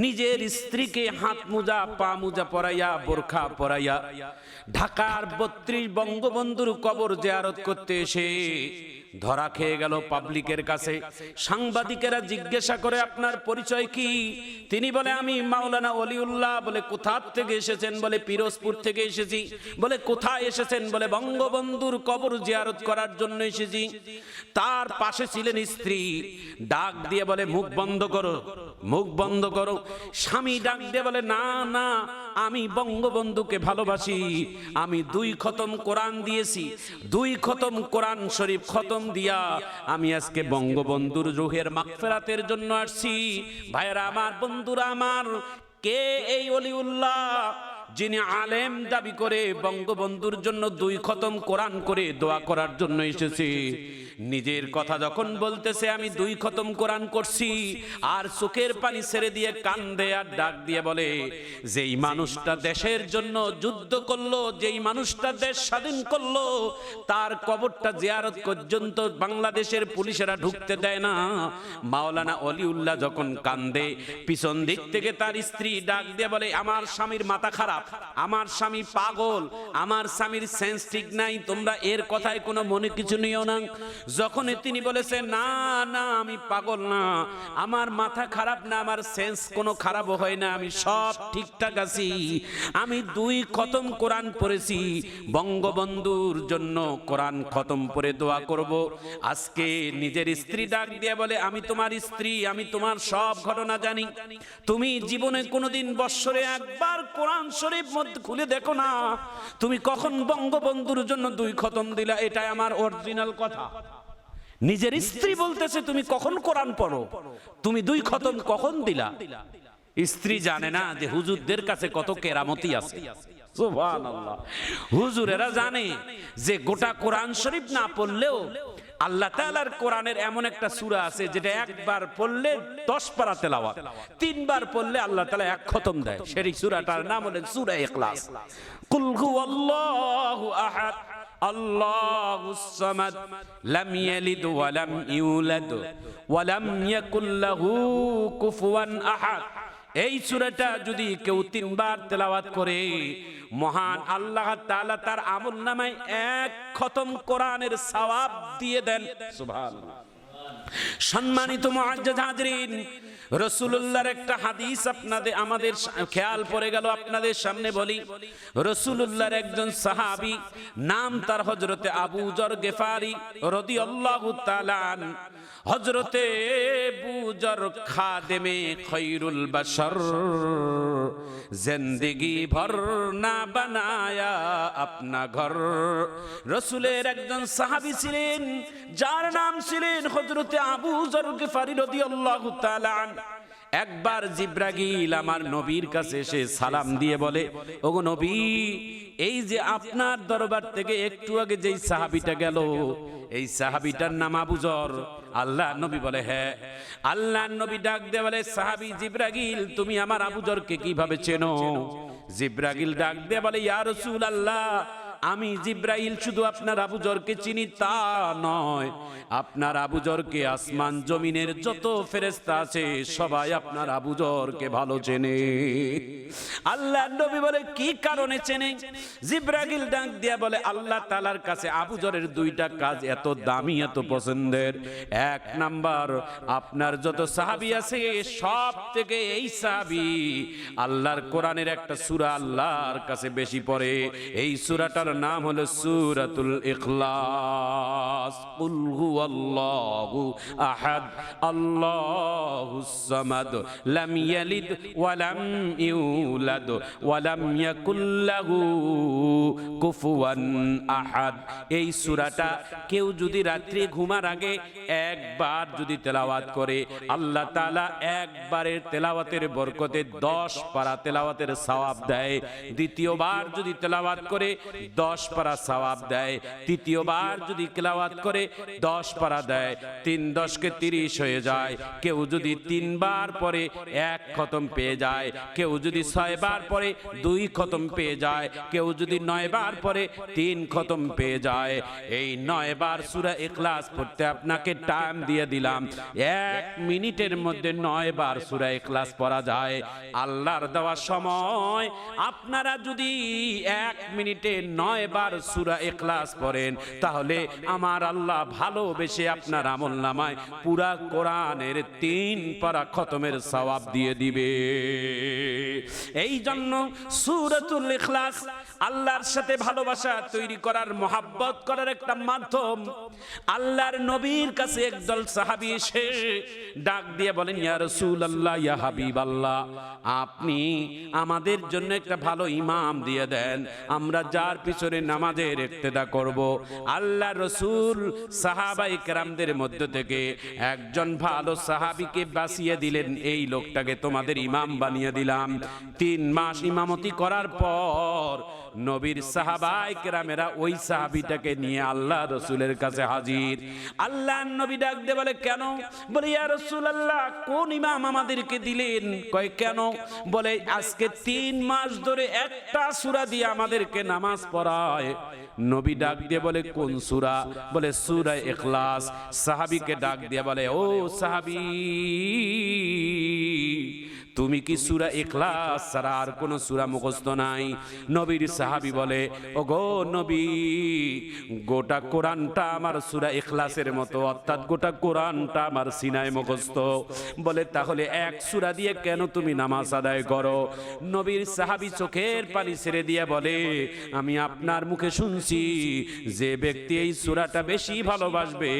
নিজের স্ত্রীকে হাত মোজা, পা মোজা পরাইয়া, বোরখা পরাইয়া ঢাকার বত্রিশ বঙ্গবন্ধুর কবর জেয়ারত করতে এসে ধরা খেয়ে গেল পাবলিকের কাছে। সাংবাদিকেরা জিজ্ঞাসা করে, আপনার পরিচয় কি? তিনি বলে, আমি মাওলানা অলিউল্লাহ। বলে কোথা থেকে এসেছেন? বলে, পিরোজপুর থেকে এসেছি। বলে, কোথায় এসেছেন? বলে, বঙ্গবন্ধুর কবর জিয়ারত করার জন্য এসেছি। তার পাশে ছিলেন স্ত্রী। ডাক দিয়ে বলে, মুখ বন্ধ করো। মুখ বন্ধ করো। স্বামী ডাক দিয়ে বলে, না না, আমি বঙ্গবন্ধুকে ভালোবাসি। আমি দুই খতম কোরআন দিয়েছি। দুই খতম কোরআন শরীফ খতম দিয়া আমি আজকে বঙ্গবন্ধুর রুহের মাগফিরাতের জন্য আসছি। ভাইরা আমার, বন্ধুরা আমার, কে এই অলিউল্লাহ যিনি আলেম দাবি করে বঙ্গবন্ধুর জন্য দুই খতম কোরআন করে দোয়া করার জন্য এসেছে? নিজের কথা যখন বলতেছে আমি দুই খতম কোরআন করছি আর চোখের পানি ছেড়ে দিয়ে কান্দে আর ডাক দিয়ে বলে যেই মানুষটা দেশের জন্য যুদ্ধ করল যেই মানুষটা দেশ স্বাধীন করল তার কবরটা জিয়ারত পর্যন্ত বাংলাদেশের পুলিশেরা ঢুকতে দেয় না। মাওলানা অলিউল্লাহ যখন কান্দে পিছন দিক থেকে তার স্ত্রী ডাক দিয়ে বলে আমার স্বামীর মাথা খারাপ আমার স্বামী পাগল আমার স্বামীর সেন্স ঠিক নাই তোমরা এর কথায় কোনো মনে কিছু নিও না যখন তিনি বলেছে, না না, আমি পাগল না, আমার মাথা খারাপ না, আমার সেন্স কোনো খারাপ হয় না, আমি সব ঠিকঠাক আছি, আমি দুই খতম কোরআন পড়েছি, বঙ্গবন্ধুর জন্য কোরআন খতম পড়ে দোয়া করব। আজকে নিজের স্ত্রী ডাক দিয়ে বলে, আমি তোমার স্ত্রী, আমি তোমার সব ঘটনা জানি, তুমি জীবনে কোনোদিন বৎসরে একবার কোরআন শরীফ মধ্যে খুলে দেখো না, তুমি কখন বঙ্গবন্ধুর জন্য দুই খতম দিলা, এটাই আমার অরিজিনাল কথা। নিজের স্ত্রী বলতেছে, তুমি কখন কোরআন পড়ো? তুমি দুই খতম কখন দিলা? স্ত্রী জানে না যে হুজুরদের কাছে কত কেরামতি আছে। হুজুরেরা জানে যে গোটা কোরআন শরীফ না পড়লেও আল্লাহ তাআলার কোরআনের এমন একটা সূরা আছে, যেটা একবার পড়লে দশ পারা তেলাওয়াত, তিনবার পড়লে আল্লাহ তালা এক খতম দেয়। সেই সূরাটার নাম হলো সূরা ইখলাস। কুল হুয়াল্লাহু আহাদ। ইয়াকুল লাহু কুফুয়ান আহাদ। এই সূরাটা যদি কেউ তিনবার তেলাওয়াত করে, মহান আল্লাহ তাআলা তার আমল নামায় এক খতম কোরআনের সওয়াব দিয়ে দেন। সুবহানাল্লাহ। সম্মানিত মুআজ্জাজ হাজরিন রসুল্লাহর একটা হাদিস আপনাদের, আমাদের খেয়াল পড়ে গেল, আপনাদের সামনে বলি। রসুল্লাহর একজন সাহাবি, নাম তার হজরতে আবু জর গেফারি রদি তালান হজরতে বুজর খাদেমে খৈরুল বাশর। জিন্দেগি ভর না বানায়া আপনা ঘর। রসুলের একজন সাহাবি ছিলেন, যার নাম ছিলেন হজরতে আবু জরুকে ফারিরদি রদি আল্লাহ তালান একবার জিব্রাগিল আমার নবীর কাছে এসে সালাম দিয়ে বলে, ওগো নবী, এই যে আপনার দরবার থেকে একটু আগে যেই সাহাবিটা গেল, এই সাহাবিটার নাম আবুজর আল্লাহ নবী বলে হ্যাঁ। আল্লাহ নবী ডাক দে বলে, সাহাবি জিব্রাগিল, তুমি আমার আবুজরকে কীভাবে চেনো? জিব্রাগিল ডাক দিয়ে বলে, ইয়া রাসূল আল্লাহ আমি জিব্রাইল শুধু আপনার আবুজরকে চিনি তা নয়। আপনার আবুজরকে আসমান জমিনের যত ফেরেস্তা আছে, সবাই আপনার আবুজরকে ভালো চেনে। আল্লাহ নবী বলে, কি কারণে চেনে? জিব্রাইল ডাক দিয়া বলে, আল্লাহ তালার কাছে আবুজরের দুইটা কাজ এত দামি, এত পছন্দের। এক নাম্বার, আপনার যত সাহাবি আছে সব থেকে এই সাহাবি আল্লাহর কোরআনের একটা সূরা আল্লাহর কাছে বেশি পড়ে। এই সূরাটার নাম হলো সূরাতুল ইখলাস। কুল হুয়াল্লাহু আহাদ আল্লাহুস সামাদ, লাম ইয়ালিদ ওয়া লাম ইউলাদ ওয়া লাম ইয়াকুল লাহু কুফুয়ান আহাদ। এই সূরাটা কেউ যদি রাত্রি ঘুমার আগে একবার যদি তেলাওয়াত করে, আল্লাহ তাআলা একবারের তেলাওয়াতের বরকতে দশ পারা তেলাওয়াতের সওয়াব দেয়। দ্বিতীয়বার যদি তেলাওয়াত করে দশ পারা সওয়াব দেয়। তৃতীয়বার যদি তেলাওয়াত করে, দশ পারা দেয়। তিন দশকে তিরিশ হয়ে যায়। কেউ যদি তিনবার পরে এক খতম পেয়ে যায়। কেউ যদি ছয়বার পরে দুই খতম পেয়ে যায়। কেউ যদি নয়বার পরে তিন খতম পেয়ে যায়। এই নয়বার সুরা ইখলাস পড়তে আপনাকে টাইম দিয়ে দিলাম। এক মিনিটের মধ্যে নয়বার সুরা ইখলাস পড়া যায়। আল্লাহর দেওয়া সময় আপনারা যদি এক মিনিটে নয়বার সুরা ইখলাস পড়েন, তাহলে আমার আল্লাহ ভালোবেসে আপনার আমল নামায় পুরা কোরআনের তিন পারা খতমের সওয়াব দিয়ে দিবে। এই জন্য সুরাতুল ইখলাস আল্লাহর সাথে ভালোবাসা তৈরি করার, মহাব্বত করার একটা মাধ্যম। আল্লাহর নবীর কাছে একদল সাহাবী এসে ডাক দিয়ে বলেন, ইয়া রাসূলুল্লাহ, ইয়া হাবিবাল্লাহ, আপনি আমাদের জন্য একটা ভালো ইমাম দিয়ে দেন। আমরা যার পিছনে নামাজের ইক্তেদা করব। আল্লাহ রসুল সাহাবাই কেরামদের মধ্য থেকে একজন ভালো সাহাবিকে বাঁচিয়ে দিলেন। এই লোকটাকে তোমাদের ইমাম বানিয়ে দিলাম। তিন মাস ইমামতি করার পর নবীর সাহাবাই কেরামেরা ওই সাহাবিটাকে নিয়ে আল্লাহ রসুলের কাছে হাজির। আল্লাহ নবী ডাক দে বলে, কেন? বলে, ইয়া রসুল আল্লাহ কোন ইমাম আমাদেরকে দিলেন? কয়, কেন? বলে, আজকে তিন মাস ধরে একটা সুরা দিয়ে আমাদেরকে নামাজ পড়ায়। নবী ডাক দিয়ে বলে, কোন সুরা? বলে, সুরা ইখলাস। সাহাবিকে ডাক দিয়ে বলে, ও সাহাবি তুমি কি সুরা এখলাস ছাড়া আর কোন সুরা মুখস্থ নাই? নবীর সাহাবি বলে ও গো নবী, গোটা কোরআনটা আমার সুরা এখলাসের মতো, অর্থাৎ গোটা কোরআনটা আমার সিনায় মুখস্থ। বলে, তাহলে এক সুরা দিয়ে কেন তুমি নামাজ আদায় করো? নবীর সাহাবি চোখের পানি ছেড়ে দিয়ে বলে, আমি আপনার মুখে শুনছি, যে ব্যক্তি এই সুরাটা বেশি ভালোবাসবে,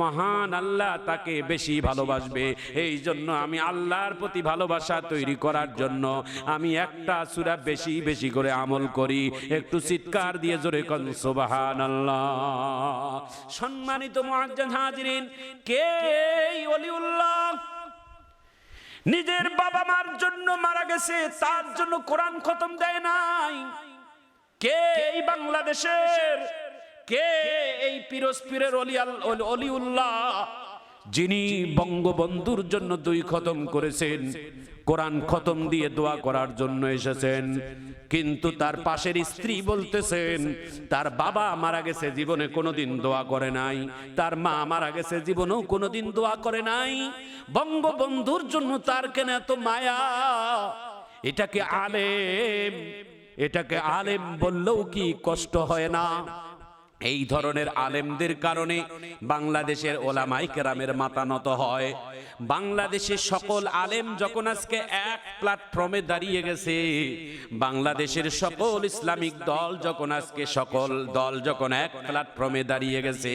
মহান আল্লাহ তাকে বেশি ভালোবাসবে। এই জন্য আমি আল্লাহর প্রতি ভালোবাসা তৈরি করার জন্য আমি একটা সুরা বেশি বেশি করে আমল করি। একটু চিৎকার দিয়ে জোরে কন সুবাহান সম্মানিত হাজিরিন, কে এই ওলিউল্লাহ নিজের বাবা মার জন্য মারা গেছে, তার জন্য কোরআন খতম দেয় নাই। কে এই বাংলাদেশের? কে এই পিরোজপুরের অলিউল্লাহ, যিনি বঙ্গবন্ধুর জন্য দুই খতম করেছেন? কোরআন খতম দিয়ে দোয়া করার জন্য এসেছেন। কিন্তু তার পাশের স্ত্রী বলতেছেন, তার বাবা মারা গেছে, জীবনে কোনোদিন দোয়া করে নাই। তার মা মারা গেছে, জীবনেও কোনোদিন দোয়া করে নাই। বঙ্গবন্ধুর জন্য তার কেন এত মায়া? এটাকে আলেম এটাকে আলেম বললেও কি কষ্ট হয় না? এই ধরনের আলেমদের কারণে বাংলাদেশের ওলামাই কেরামের মাথা নত হয়। বাংলাদেশের সকল আলেম যখন আজকে এক প্ল্যাটফর্মে দাঁড়িয়ে গেছে, বাংলাদেশের সকল ইসলামিক দল যখন আজকে সকল দল যখন এক প্ল্যাটফর্মে দাঁড়িয়ে গেছে,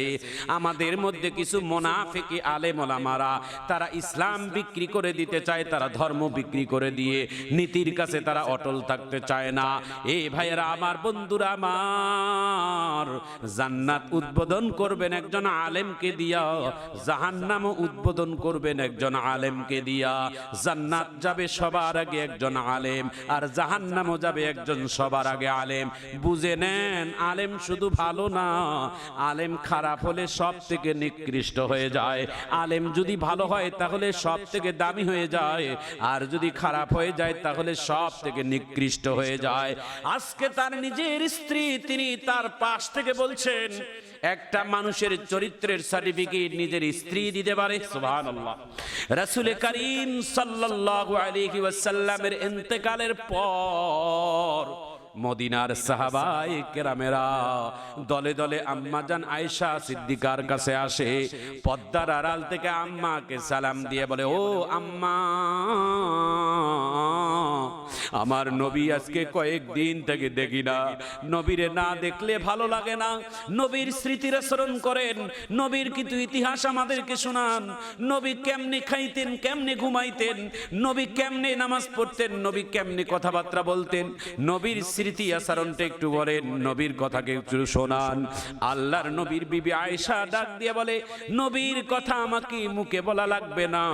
আমাদের মধ্যে কিছু মোনাফেকি আলেম ওলামারা, তারা ইসলাম বিক্রি করে দিতে চায়, তারা ধর্ম বিক্রি করে দিয়ে নীতির কাছে তারা অটল থাকতে চায় না। এ ভাইয়েরা, আমার বন্ধুরা, আমার জান্নাত উদ্বোধন করবেন একজন আলেমকে দিয়া, জাহান্নাম উদ্বোধন করবেন একজন আলেমকে দিয়া। জান্নাত যাবে সবার আগে একজন আলেম, আর জাহান্নামও যাবে একজন সবার আগে আলেম। বুঝে নেন, আলেম শুধু ভালো না, আলেম খারাপ হলে সব থেকে নিকৃষ্ট হয়ে যায়। আলেম যদি ভালো হয়, তাহলে সব থেকে দামি হয়ে যায়। আর যদি খারাপ হয়ে যায়, তাহলে সব থেকে নিকৃষ্ট হয়ে যায়। আজকে তার নিজের স্ত্রী, তিনি তার পাশ থেকে বলছেন, একটা মানুষের চরিত্রের সার্টিফিকেট নিজের স্ত্রী দিতে পারে রাসূল করিম সাল্লাল্লাহু আলাইহি ওয়াসাল্লামের ইন্তেকালের পর মদিনার সাহাবাই কেরামেরা। দলে দলে আম্মাজান আয়েশা সিদ্দিকার কাছে আসে, পদ্মার আড়াল থেকে আম্মাকে সালাম দিয়ে বলে, ও আম্মা, আমার নবী আজকে কয়েকদিন থেকে দেখি না। নবীরে না দেখলে ভালো লাগে না। নবীর স্মৃতির স্মরণ করেন। নবীর কিন্তু ইতিহাস আমাদেরকে শোনান। নবী কেমনে খাইতেন, কেমনে ঘুমাইতেন, নবী কেমনে নামাজ পড়তেন, নবী কেমনে কথাবার্তা বলতেন, নবীর স্মৃতি আচরণটা একটু বলেন, নবীর কথাকে একটু শোনান। আল্লাহর নবীর বিবি আয়েশা ডাক দিয়ে বলে, নবীর কথা আমাকে মুখে বলা লাগবে না।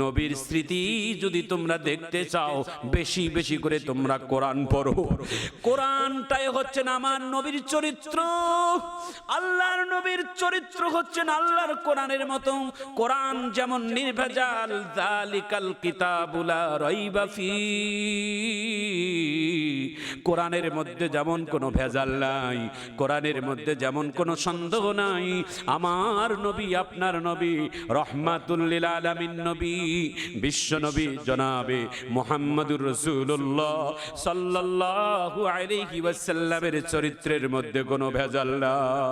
নবীর স্মৃতি যদি তোমরা দেখতে চাও, বেশি বেশি করে তোমরা কোরআন পড়ো। কোরআনটাই হচ্ছেন আমার নবীর চরিত্র। আল্লাহর নবীর চরিত্র হচ্ছেন আল্লাহর কোরআনের মতো। কোরআন যেমন নির্ভেজাল জালিকাল কিতাবুলা রাইবা ফি। কোরআনের মধ্যে যেমন কোনো ভেজাল নাই, কোরআনের মধ্যে যেমন কোনো সন্দেহ নাই, আমার নবী, আপনার নবী রহমাতুল্লিল আলামিন নবী, বিশ্ব নবী জনাবে মোহাম্মদুর রসুল্লাহ সাল্লাল্লাহু আলাইহি ওয়াসাল্লামের চরিত্রের মধ্যে কোনো ভেজাল নাই।